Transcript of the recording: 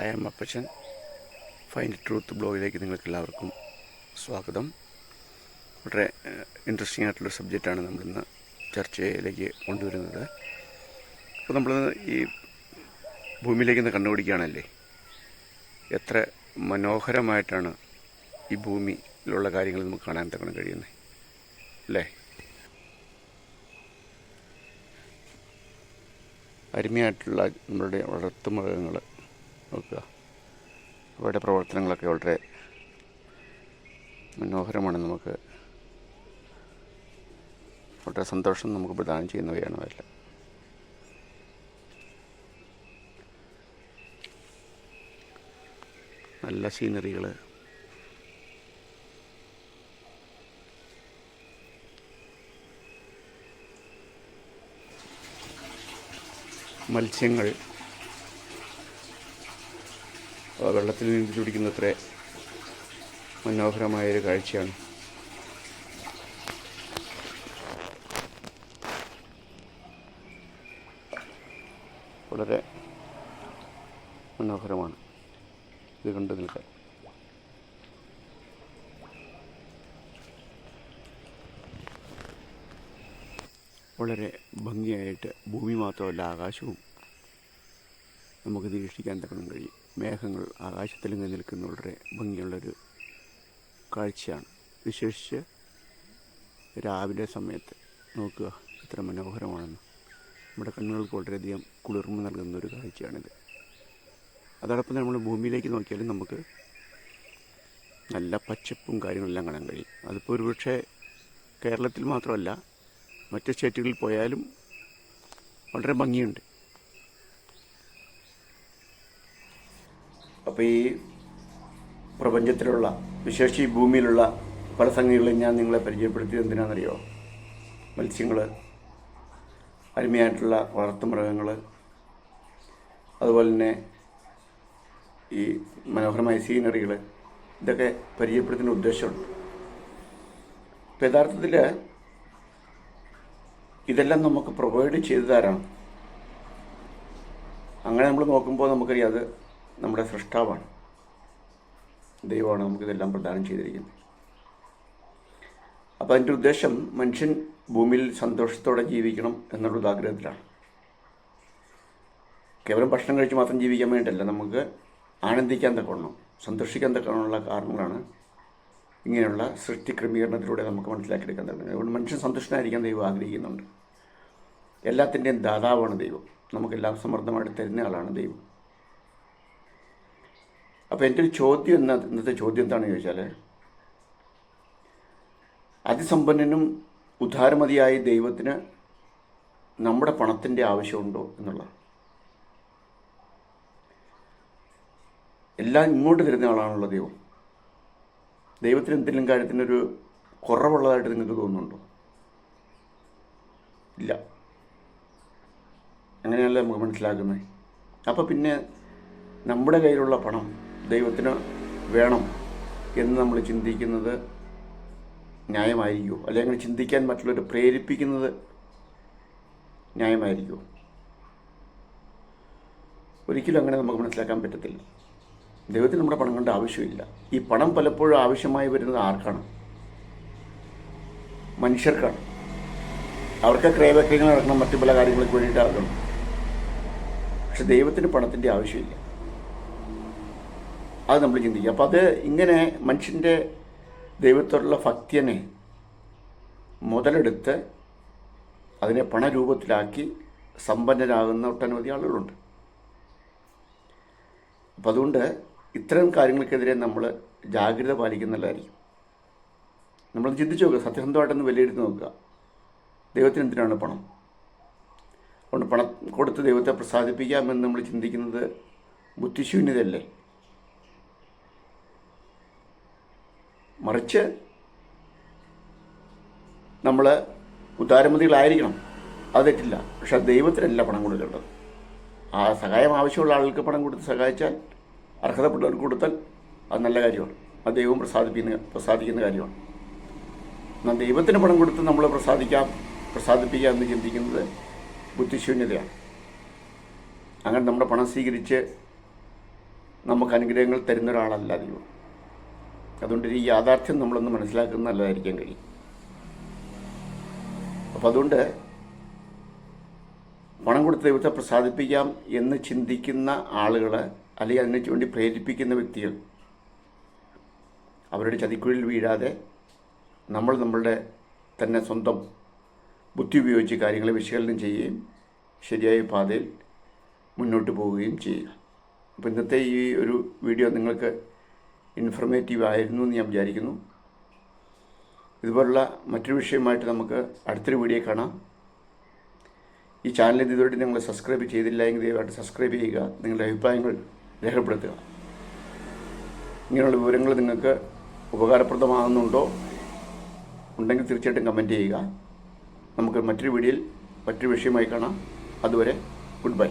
I am Appachan. Find truth ബ്ലോഗിലേക്ക് നിങ്ങൾക്ക് എല്ലാവർക്കും സ്വാഗതം. വളരെ ഇൻട്രസ്റ്റിംഗ് ആയിട്ടുള്ള സബ്ജക്റ്റാണ് നമ്മളിന്ന് ചർച്ചയിലേക്ക് കൊണ്ടുവരുന്നത്. അപ്പോൾ നമ്മൾ ഈ ഭൂമിയിലേക്ക് ഒന്ന് കണ്ടുപിടിക്കുകയാണല്ലേ? എത്ര മനോഹരമായിട്ടാണ് ഈ ഭൂമിയിലുള്ള കാര്യങ്ങൾ നമുക്ക് കാണാൻ തക്കണം കഴിയുന്നത് അല്ലേ? അരുമയായിട്ടുള്ള നമ്മളുടെ വളർത്തുമൃഗങ്ങൾ നോക്കുക. അവരുടെ പ്രവർത്തനങ്ങളൊക്കെ വളരെ മനോഹരമാണ് നമുക്ക്. വളരെ സന്തോഷം നമുക്ക് പ്രദാനം ചെയ്യുന്നവയാണ് അതെല്ലാം നല്ല സീനറികൾ മത്സ്യങ്ങൾ. വെള്ളത്തിൽ നീന്തി തുടിക്കുന്നത്ര മനോഹരമായൊരു കാഴ്ചയാണ്. വളരെ മനോഹരമാണ്. ഇത് കണ്ടു നിൽക്കാൻ. വളരെ ഭംഗിയായിട്ട് ഭൂമി മാത്രമല്ല ആകാശവും നമുക്ക് നിരീക്ഷിക്കാൻ തക്കണം കഴിയും. മേഘങ്ങൾ ആകാശത്തിലിങ്ങ് നിൽക്കുന്ന വളരെ ഭംഗിയുള്ളൊരു കാഴ്ചയാണ്. വിശേഷിച്ച് രാവിലെ സമയത്ത് നോക്കുക എത്ര മനോഹരമാണെന്ന്. നമ്മുടെ കണ്ണുകൾക്ക് വളരെയധികം കുളിർമ നൽകുന്ന ഒരു കാഴ്ചയാണിത്. അതോടൊപ്പം നമ്മൾ ഭൂമിയിലേക്ക് നോക്കിയാലും നമുക്ക് നല്ല പച്ചപ്പും കാര്യങ്ങളെല്ലാം കാണാൻ കഴിയും. അതിപ്പോൾ ഒരുപക്ഷെ കേരളത്തിൽ മാത്രമല്ല മറ്റ് സ്റ്റേറ്റുകളിൽ പോയാലും വളരെ ഭംഗിയുണ്ട്. അപ്പോൾ ഈ പ്രപഞ്ചത്തിലുള്ള വിശേഷി ഈ ഭൂമിയിലുള്ള പല സംഗതികളും ഞാൻ നിങ്ങളെ പരിചയപ്പെടുത്തിയത് എന്തിനാണെന്നറിയോ? മത്സ്യങ്ങൾ അരുമയായിട്ടുള്ള വളർത്തുമൃഗങ്ങൾ അതുപോലെ തന്നെ ഈ മനോഹരമായ സീനറികൾ ഇതൊക്കെ പരിചയപ്പെടുത്തുന്ന ഉദ്ദേശമുണ്ട്. അപ്പോൾ യഥാർത്ഥത്തിൽ ഇതെല്ലാം നമുക്ക് പ്രൊവൈഡ് ചെയ്തു തരാം അങ്ങനെ നമ്മൾ നോക്കുമ്പോൾ നമുക്കറിയാം അത് നമ്മുടെ സൃഷ്ടാവാണ്. ദൈവമാണ് നമുക്കിതെല്ലാം പ്രദാനം ചെയ്തിരിക്കുന്നത്. അപ്പോൾ അതിന്റെ ഉദ്ദേശം മനുഷ്യൻ ഭൂമിയിൽ സന്തോഷത്തോടെ ജീവിക്കണം എന്നുള്ളത് ആഗ്രഹത്തിലാണ്. കേവലം ഭക്ഷണം കഴിച്ച് മാത്രം ജീവിക്കാൻ വേണ്ടിയിട്ടല്ല നമുക്ക് ആനന്ദിക്കാൻ തക്കവണ്ണം സന്തോഷിക്കാൻ തക്കവണ്ണമുള്ള കാരണങ്ങളാണ് ഇങ്ങനെയുള്ള സൃഷ്ടി ക്രമീകരണത്തിലൂടെ നമുക്ക് മനസ്സിലാക്കിയെടുക്കാൻ തുടങ്ങുന്നത് അതുകൊണ്ട് മനുഷ്യൻ സന്തുഷ്ടനായിരിക്കാൻ ദൈവം ആഗ്രഹിക്കുന്നുണ്ട്. എല്ലാത്തിന്റെയും ദാതാവാണ് ദൈവം. നമുക്കെല്ലാം സമൃദ്ധമായിട്ട് തരുന്ന ആളാണ് ദൈവം. അപ്പോൾ എന്റെ ഒരു ചോദ്യം എന്ന ഇന്നത്തെ ചോദ്യം എന്താണെന്ന് ചോദിച്ചാൽ അതിസമ്പന്നനും ഉദാരമതിയായ ദൈവത്തിന് നമ്മുടെ പണത്തിന്റെ ആവശ്യമുണ്ടോ എന്നുള്ളത്. എല്ലാം ഇങ്ങോട്ട് തരുന്ന ആളാണുള്ള ദൈവം. ദൈവത്തിന് എന്തെങ്കിലും കാര്യത്തിനൊരു കുറവുള്ളതായിട്ട് നിങ്ങൾക്ക് തോന്നുന്നുണ്ടോ? ഇല്ല. അങ്ങനെയല്ല നമുക്ക് മനസ്സിലാക്കുന്നത്. അപ്പോൾ പിന്നെ നമ്മുടെ കയ്യിലുള്ള പണം ദൈവത്തിന് വേണം എന്ന് നമ്മൾ ചിന്തിക്കുന്നത് ന്യായമായിരിക്കുമോ അല്ലെങ്കിൽ ചിന്തിക്കാൻ മറ്റുള്ളവർ പ്രേരിപ്പിക്കുന്നത് ന്യായമായിരിക്കുമോ ഒരിക്കലും അങ്ങനെ നമുക്ക് മനസ്സിലാക്കാൻ പറ്റത്തില്ല. ദൈവത്തിന് നമ്മുടെ പണം കൊണ്ട് ആവശ്യമില്ല. ഈ പണം പലപ്പോഴും ആവശ്യമായി വരുന്നത് ആർക്കാണ്? മനുഷ്യർക്കാണ്. അവർക്ക് ക്രയവിക്രയങ്ങൾ നടക്കണം മറ്റു പല കാര്യങ്ങൾക്ക് വേണ്ടിയിട്ടാകണം പക്ഷെ ദൈവത്തിന് പണത്തിന്റെ ആവശ്യമില്ല. അത് നമ്മൾ ചിന്തിക്കുക അപ്പോൾ അത് ഇങ്ങനെ മനുഷ്യന്റെ ദൈവത്തോടുള്ള ഭക്തിയനെ മുതലെടുത്ത് അതിനെ പണരൂപത്തിലാക്കി സമ്പന്നരാകുന്ന ഒട്ടനവധി ആളുകളുണ്ട്. അപ്പം അതുകൊണ്ട് ഇത്തരം കാര്യങ്ങൾക്കെതിരെ നമ്മൾ ജാഗ്രത പാലിക്കുന്നതായിരിക്കും നമ്മൾ ചിന്തിച്ച് നോക്കുക. സത്യസന്ധമായിട്ടൊന്ന് വിലയിരുത്തി നോക്കുക. ദൈവത്തിന് എന്തിനാണ് പണം? അതുകൊണ്ട് പണം കൊടുത്ത് ദൈവത്തെ പ്രസാദിപ്പിക്കാമെന്ന് നമ്മൾ ചിന്തിക്കുന്നത് ബുദ്ധിശൂന്യതയല്ലേ? മറിച്ച് നമ്മൾ ഉദാരമതികളായിരിക്കണം. അത് തെറ്റില്ല. പക്ഷെ ദൈവത്തിനല്ല പണം കൊടുക്കേണ്ടത്. ആ സഹായം ആവശ്യമുള്ള ആളുകൾക്ക് പണം കൊടുത്ത് സഹായിച്ചാൽ അർഹതപ്പെട്ടവർക്ക് കൊടുത്താൽ അത് നല്ല കാര്യമാണ്. അത് ദൈവം പ്രസാദിപ്പിക്കുന്ന പ്രസാദിക്കുന്ന കാര്യമാണ്. എന്നാൽ ദൈവത്തിന് പണം കൊടുത്ത് നമ്മൾ പ്രസാദിക്കാം പ്രസാദിപ്പിക്കാം എന്ന് ചിന്തിക്കുന്നത് ബുദ്ധിശൂന്യതയാണ്. അങ്ങനെ നമ്മുടെ പണം സ്വീകരിച്ച് നമുക്ക് അനുഗ്രഹങ്ങൾ തരുന്ന ഒരാളല്ല ദൈവം. അതുകൊണ്ട് ഈ യാഥാർത്ഥ്യം നമ്മളൊന്ന് മനസ്സിലാക്കുന്നത് നല്ലതായിരിക്കാൻ കഴിയും. അപ്പം അതുകൊണ്ട് പണം കൊടുത്ത് ദൈവത്തെ പ്രസാദിപ്പിക്കാം എന്ന് ചിന്തിക്കുന്ന ആളുകൾ അല്ലെങ്കിൽ അതിനു വേണ്ടി പ്രേരിപ്പിക്കുന്ന വ്യക്തികൾ അവരുടെ ചതിക്കുഴിൽ വീഴാതെ നമ്മൾ നമ്മളുടെ തന്നെ സ്വന്തം ബുദ്ധി ഉപയോഗിച്ച് കാര്യങ്ങളെ വിശകലനം ചെയ്യുകയും ശരിയായ പാതയിൽ മുന്നോട്ട് പോവുകയും ചെയ്യുക. അപ്പോൾ ഇന്നത്തെ ഈ ഒരു വീഡിയോ നിങ്ങൾക്ക് ഇൻഫർമേറ്റീവ് ആയിരുന്നു എന്ന് ഞാൻ വിചാരിക്കുന്നു. ഇതുപോലുള്ള മറ്റൊരു വിഷയമായിട്ട് നമുക്ക് അടുത്തൊരു വീഡിയോ കാണാം. ഈ ചാനൽ ഇതുവരെ നിങ്ങൾ സബ്സ്ക്രൈബ് ചെയ്തില്ല എങ്കിൽ ദയവായിട്ട് സബ്സ്ക്രൈബ് ചെയ്യുക. നിങ്ങളുടെ അഭിപ്രായങ്ങൾ രേഖപ്പെടുത്തുക. ഇങ്ങനെയുള്ള വിവരങ്ങൾ നിങ്ങൾക്ക് ഉപകാരപ്രദമാകുന്നുണ്ടോ ഉണ്ടെങ്കിൽ തീർച്ചയായിട്ടും കമന്റ് ചെയ്യുക. നമുക്ക് മറ്റൊരു വീഡിയോയിൽ മറ്റൊരു വിഷയമായി കാണാം. അതുവരെ ഗുഡ് ബൈ.